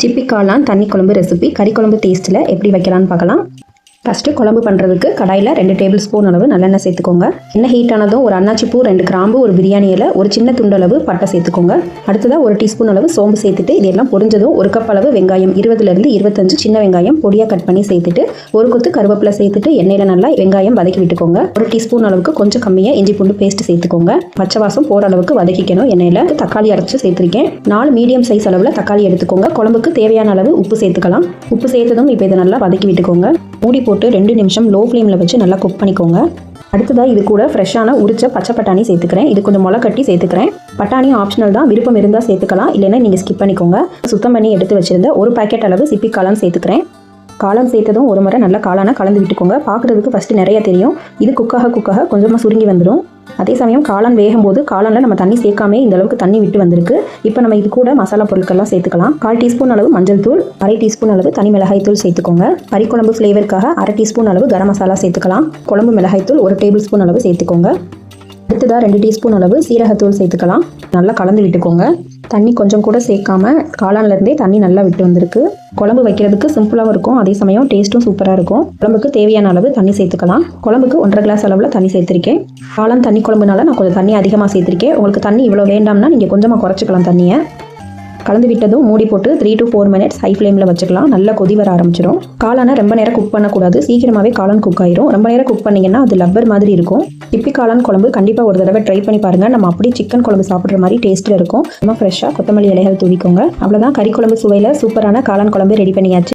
சிப்பிக்காலான் தண்ணி குழம்பு ரெசிபி கறி குழம்பு டேஸ்ட்டில் எப்படி வைக்கலாம்னு பார்க்கலாம். ஃபஸ்ட்டு குழம்பு பண்ணுறதுக்கு கடாயில் ரெண்டு டேபிள் ஸ்பூன் அளவு நல்லெண்ணெய் சேர்த்துக்கோங்க. எண்ணெய் ஹீட் ஆனதும் ஒரு அன்னாச்சி பூ ரெண்டு கிராம்பு ஒரு பிரியாணி இலை ஒரு சின்ன துண்டளவு பட்டை சேர்த்துக்கோங்க. அடுத்ததாக ஒரு டீஸ்பூன் அளவு சோம்பு சேர்த்துட்டு இதெல்லாம் பொரிஞ்சதும் ஒரு கப் அளவு வெங்காயம் இருபதுலேருந்து இருபத்தஞ்சு சின்ன வெங்காயம் பொடியாக கட் பண்ணி சேர்த்துட்டு ஒரு கொத்து கருவேப்பிலை சேர்த்துட்டு எண்ணெயில் நல்லா வெங்காயம் வதக்கி விட்டுக்கோங்க. ஒரு டீஸ்பூன் அளவுக்கு கொஞ்சம் கம்மியாக இஞ்சி பூண்டு பேஸ்ட் சேர்த்துக்கோங்க. பச்சை வாசம் போகிற அளவுக்கு வதக்கிக்கணும். எண்ணெயில் தக்காளி அரைச்சி சேர்த்துருக்கேன். நாலு மீடியம் சைஸ் அளவில் தக்காளி எடுத்துக்கோங்க. குழம்புக்கு தேவையான அளவு உப்பு சேர்த்துக்கலாம். உப்பு சேர்த்ததும் இப்போ இதை நல்லா வதக்கி விட்டுக்கோங்க. மூடி போட்டு ரெண்டு நிமிஷம் லோ ஃப்ளேமில் வச்சு நல்லா குக் பண்ணிக்கோங்க. அடுத்ததாக இது கூட ஃப்ரெஷ்ஷான உரிச்ச பச்சை பட்டாணி சேர்த்துக்கிறேன். இது கொஞ்சம் முளை கட்டி சேர்த்துக்கிறேன். பட்டாணி ஆப்ஷனல் தான். விருப்பம் இருந்தால் சேர்த்துக்கலாம். இல்லைன்னா நீங்கள் ஸ்கிப் பண்ணிக்கோங்க. சுத்தம் பண்ணி எடுத்து வச்சிருந்த ஒரு பாக்கெட் அளவு சிப்பி காளான் சேர்த்துக்கிறேன். காளான் சேர்த்ததும் ஒரு முறை நல்லா காலான கலந்து விட்டுக்கோங்க. பார்க்குறதுக்கு ஃபஸ்ட்டு நிறைய தெரியும். இது குக்காக குக்காக கொஞ்சமாக சுருங்கி வந்துடும் அதே சமயம் காளான் வேகும் போது காளானில் நம்ம தண்ணி சேர்க்காமே இந்த அளவுக்கு தண்ணி விட்டு வந்திருக்கு. இப்போ நம்ம இது கூட மசாலா பொருட்கள்லாம் சேர்த்துக்கலாம். கால் டீஸ்பூன் அளவு மஞ்சள் தூள் அரை டீஸ்பூன் அளவு தனி மிளகாய் தூள் சேர்த்துக்கோங்க. கறிக்குழம்பு ஃப்ளேவருக்காக அரை டீஸ்பூன் அளவு கரம் மசாலா சேர்த்துக்கலாம். குழம்பு மிளகாய் தூள் ஒரு டேபிள் ஸ்பூன் அளவு சேர்த்துக்கோங்க. அடுத்ததாக ரெண்டு டீஸ்பூன் அளவு சீரகத்தூள் சேர்த்துக்கலாம். நல்லா கலந்து விட்டுக்கோங்க. தண்ணி கொஞ்சம் கூட சேர்க்காம காளான்லேருந்தே தண்ணி நல்லா விட்டு வந்திருக்கு. குழம்பு வைக்கிறதுக்கு சிம்பிளாகவும் இருக்கும். அதே சமயம் டேஸ்ட்டும் சூப்பராக இருக்கும். குழம்புக்கு தேவையான அளவு தண்ணி சேர்த்துக்கலாம். குழம்புக்கு ஒன்றரை கிளாஸ் அளவில் தண்ணி சேர்த்துருக்கேன். காளான் தண்ணி குழம்புனால நான் கொஞ்சம் தண்ணி அதிகமாக சேர்த்துருக்கேன். உங்களுக்கு தண்ணி இவ்வளோ வேண்டாம்னா நீங்கள் கொஞ்சமாக குறைச்சிக்கலாம் தண்ணியை. கலந்து விட்டதும் மூடி போட்டு three to four minutes high ஃப்ளேமில் வச்சுக்கலாம். நல்லா கொதி வர ஆரம்பிச்சிடும் காளானை ரொம்ப நேரம் குக் பண்ணக்கூடாது. சீக்கிரமாகவே காளான் குக் ஆயிரும். ரொம்ப நேரம் குக் பண்ணிங்கன்னா அது லப்பர் மாதிரி இருக்கும். திப்பி காளான் குழம்பு கண்டிப்பாக ஒரு தடவை ட்ரை பண்ணி பாருங்கள் நம்ம அப்படியே சிக்கன் குழம்பு சாப்பிட்ற மாதிரி டேஸ்ட்டில் இருக்கும். ரொம்ப ஃப்ரெஷ்ஷாக கொத்தமல்லி இலைகள் தூவிக்கோங்க. அவ்வளோதான் கறி குழம்பு சுவையில் சூப்பரான காளான் குழம்பு ரெடி பண்ணியாச்சு.